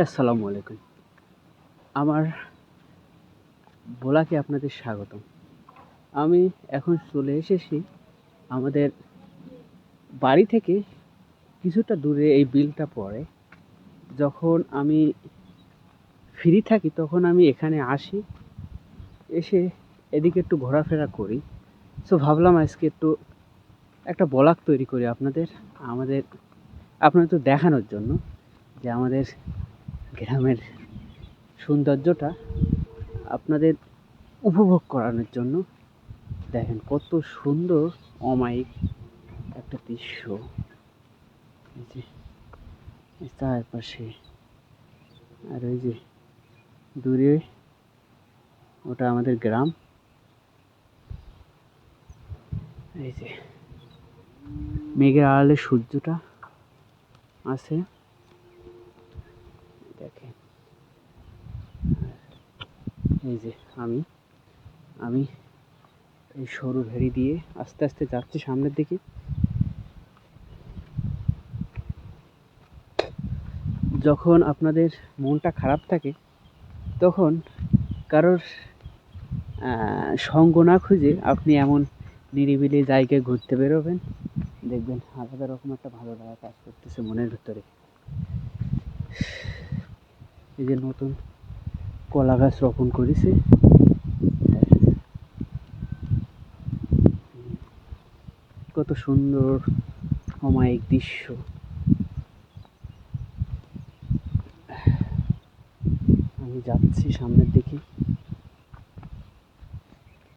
আসসালামু আলাইকুম। আমার ভোলাকে আপনাদের স্বাগতম। আমি এখন চলে এসেছি আমাদের বাড়ি থেকে কিছুটা দূরে এই বিলটা পড়ে যখন আমি ফ্রি থাকি, তখন আমি এখানে আসি। এসে এদিকে একটু ঘোরাফেরা করি। সো ভাবলাম আজকে একটু একটা ব্লগ তৈরি করি আপনাদের। আমাদের, আপনাদের তো দেখানোর জন্য যে আমাদের গ্রামের সৌন্দর্যটা আপনাদের উপভোগ করানোর জন্য দেখেন কত সুন্দর অমায়িক একটা দৃশ্য। চারপাশে, আর ওই যে দূরে ওটা আমাদের গ্রাম। এই যে, মেঘের আড়ালে সূর্যটা আছে দেখেন এই যে আমি আমি এই সরু ভেড়ি দিয়ে আস্তে আস্তে যাচ্ছি সামনের দিকে। যখন আপনাদের মনটা খারাপ থাকে, তখন কারোর সঙ্গ না খুঁজে আপনি এমন নিরিবিলি জায়গায় ঘুরতে বেরোবেন। দেখবেন আলাদা রকম একটা ভালো লাগা কাজ করতেছে মনের ভিতরে। এই যে নতুন কলা গাছ রোপণ করেছে। কত সুন্দর অমায়িক দৃশ্য। আমি যাচ্ছি সামনের দিকে।